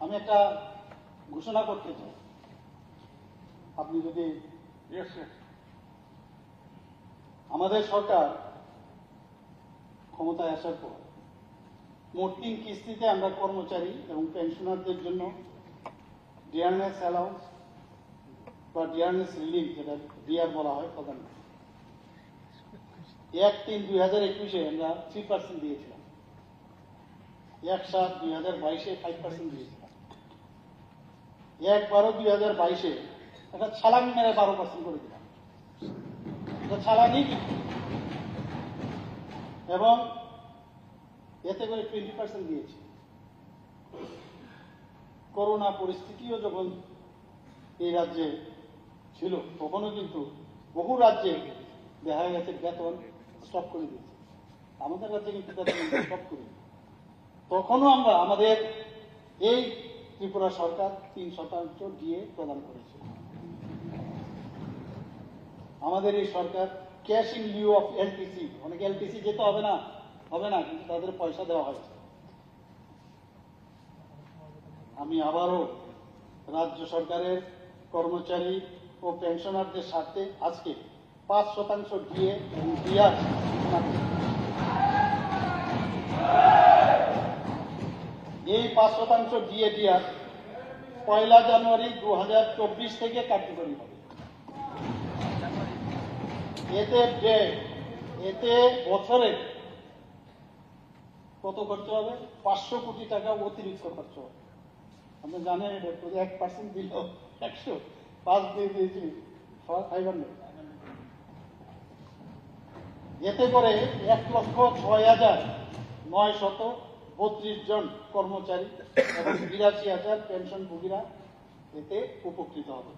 আমি একটা ঘোষণা করতে চাই। আপনি যদি. আমাদের সরকার ক্ষমতায় আসার পর মোট তিন কিস্তিতে আমরা কর্মচারী এবং পেনশনারদের জন্য ডিআরএস অ্যালাউন্স বা ডিআরএস রিলিফ যেটা ডিআর বলা হয় প্রধান এক তিন দুই হাজার একুশে আমরা থ্রি পার্সেন্ট দিয়েছিলাম। এক সাত দুই হাজার বাইশে ফাইভ পার্সেন্ট দিয়েছিলাম এক বারো দুই হাজার বাইশে একটা ছালাং মেরে বারো পার্সেন্ট করে দিলাম। এটা ছালানি এবং এতে করে টোয়েন্টি পার্সেন্ট দিয়েছি। করোনা পরিস্থিতিও যখন এই রাজ্যে ছিল, তখনও কিন্তু বহু রাজ্যে দেখা গেছে বেতন স্টপ করে দিয়েছে। আমাদের রাজ্যে কিন্তু বেতন স্টপ করে দিয়েছে। তখনও আমরা আমাদের এই ত্রিপুরা সরকার তিন শতাংশ দিয়ে প্রদান করেছে। আমাদের এই সরকার cash in lieu of LTC অনেকে এলটিসি যেতে হবে না হবে না, কিন্তু তাদের পয়সা দেওয়া হয়েছে আমি আবারও রাজ্য সরকারের কর্মচারী ও পেনশনারদের স্বার্থে আজকে পাঁচ শতাংশ দিয়ে এবং এই পাঁচ শতাংশ দিয়ে ডিআর পয়লা জানুয়ারি দু হাজার চব্বিশ থেকে কার্যকরী হবে। এতে যে, এতে বছরে কত খরচ হবে? পাঁচশো কোটি টাকা অতিরিক্ত খরচ হবে। আপনি জানেন এটা এক পার্সেন্ট দিল একশো। পাঁচ দিয়ে দিয়েছি ফাইভ হান্ড্রেড এতে করে এক লক্ষ ছয় হাজার নয় শত বত্রিশ জন কর্মচারী এবং বিরাশি হাজার পেনশনভোগীরা এতে উপকৃত হবে।